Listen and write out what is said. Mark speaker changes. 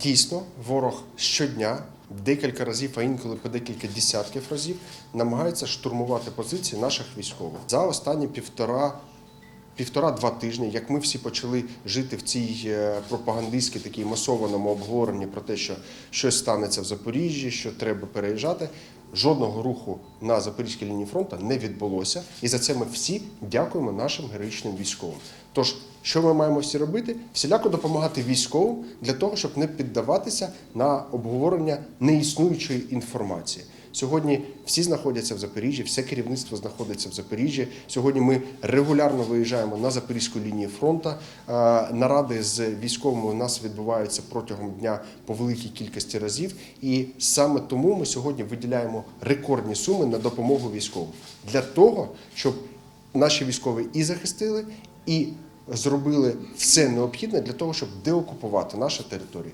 Speaker 1: Дійсно, ворог щодня, декілька разів, а інколи по декілька десятків разів, намагається штурмувати позиції наших військових. За останні півтора. Півтора-два тижні, як ми всі почали жити в цій е, пропагандистській такій масованому обговоренні про те, що щось станеться в Запоріжжі, що треба переїжджати, жодного руху на запорізькій лінії фронту не відбулося. І за це ми всі дякуємо нашим героїчним військовим. Тож, що ми маємо всі робити? Всіляко допомагати військовим для того, щоб не піддаватися на обговорення неіснуючої інформації. Сьогодні всі знаходяться в Запоріжжі, все керівництво знаходиться в Запоріжжі. Сьогодні ми регулярно виїжджаємо на запорізьку лінію фронту. Наради з військовими у нас відбуваються протягом дня по великій кількості разів. І саме тому ми сьогодні виділяємо рекордні суми на допомогу військовим для того, щоб наші військові і захистили, і зробили все необхідне для того, щоб деокупувати наші території.